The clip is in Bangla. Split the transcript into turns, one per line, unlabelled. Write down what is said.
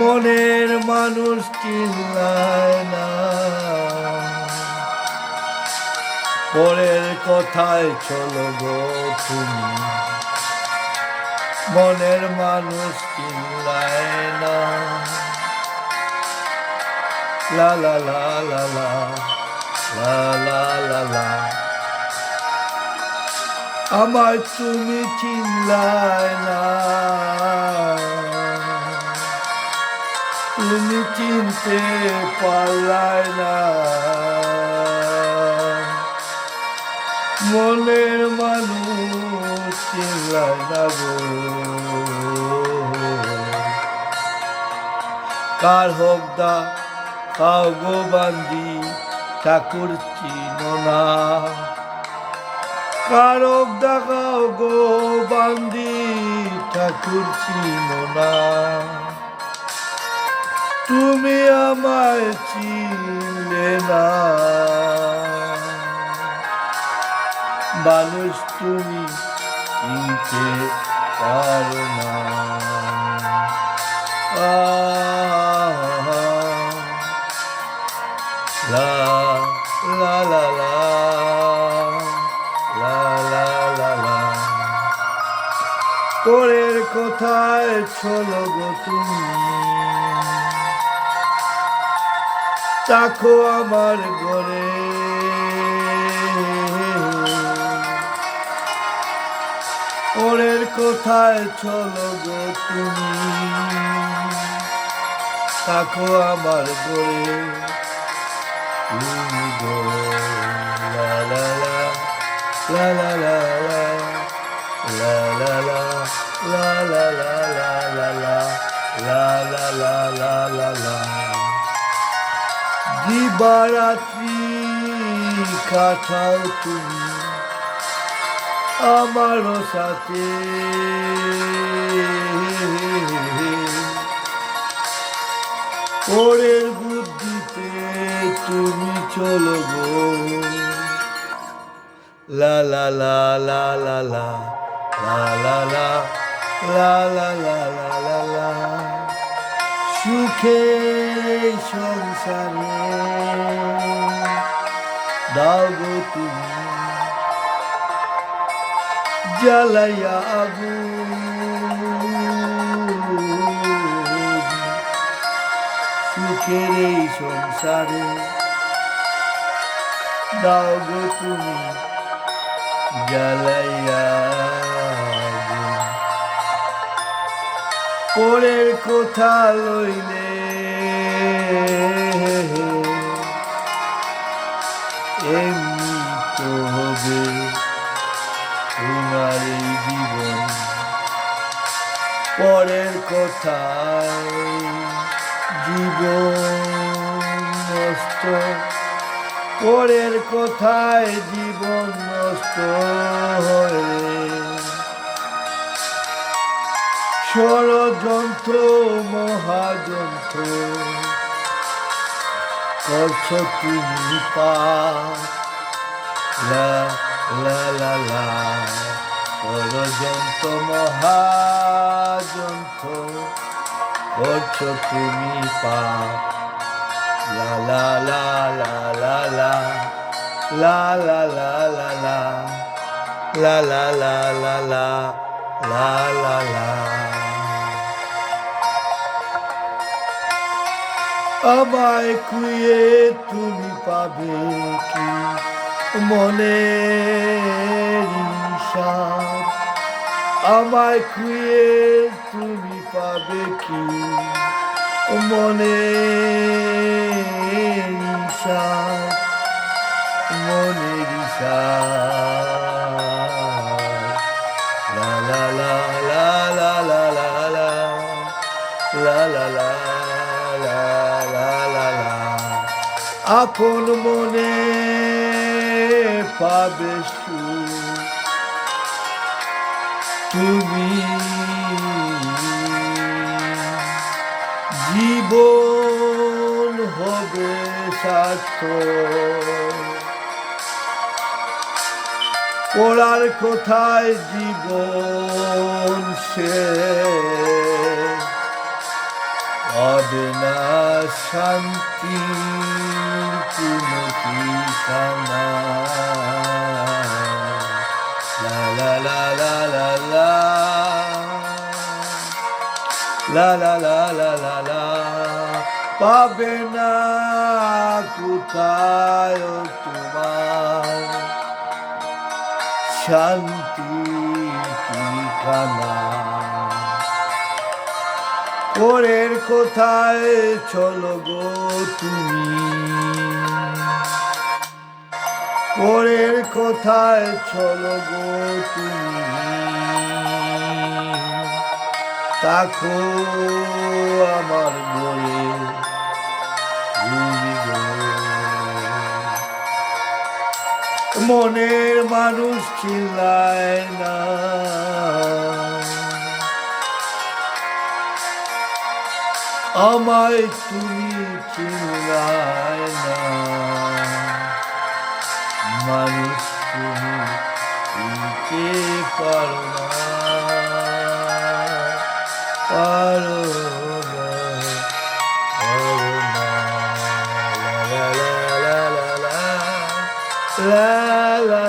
মনের মানুষ চিল্লায় না। পরের কথায় চলো গো তুমি। মনের মানুষ চিল্লায় না লা লা লা লা লা লা লা লা লা আমার তুমি চিল্লায় না তুমি চিনতে পারলায় না মনের মানুষ কার হোক দা কাউ গো বান্দি, ঠাকুর চিনো না। কারক দেখাও গো বান্দি, ঠাকুর চিনো তুমি আমায় চিনলে না। মানুষ তুমি চিনতে পারো না। লা লা লা লা লা লা লা লা। পরের কোথায় চলো গো তুমি। তাকো আমার ঘরে কোথায় চলো গো তুমি তাকো আমার ঘরে তুমি গো লা লা লা তুমি আমারও সাথে পরের বুদ্ধিতে তুমি চলো গো লা লা লা লা লা লা লা লা লা লা লা লা লা লা সুখে সংসারে দাও গো তুমি জ্বালাইয়া আগুন সুখের এই সংসারে দাও গো তুমি জ্বালাইয়া। পরের কথা লইলে এমনি তো হবে তোমার এই জীবন পরের কথায় জীবন নষ্ট। পরের কথায় জীবন নষ্ট হয়ে ষড়যন্ত্র, মহাযন্ত্র করছ তুমি পা লা লা লা লা ষড়যন্ত্র মহাযন্ত্র করছ তুমি পা লা লা লা লা লা লা লা লা লা লা লা লা লা লা লা লা লা লা লা আমায় কুয়ে তুমি পাবে কি মনে সাত আমায় খুঁয়ে তুমি পাবে কি? মনে সাত মনে সাত আপন মনে পাবে তুমি জীবন হবে পড়ার কোথায় জীবন সে না শান্তি কোনো লা লা লা লা লা লা লা লা লা লা লা পাবে না কোথায় তোমার। শান্তি ঠিকানা। পরের কোথায় চলো গো তুমি? পরের কোথায় চলো গো তুমি? তাকো আমার বলে মনের মানুষ চিল্লায় না। আমায় তুমি চিল্লায় না। মানুষ তুমি চিনতে পারো না। পারো না। পারো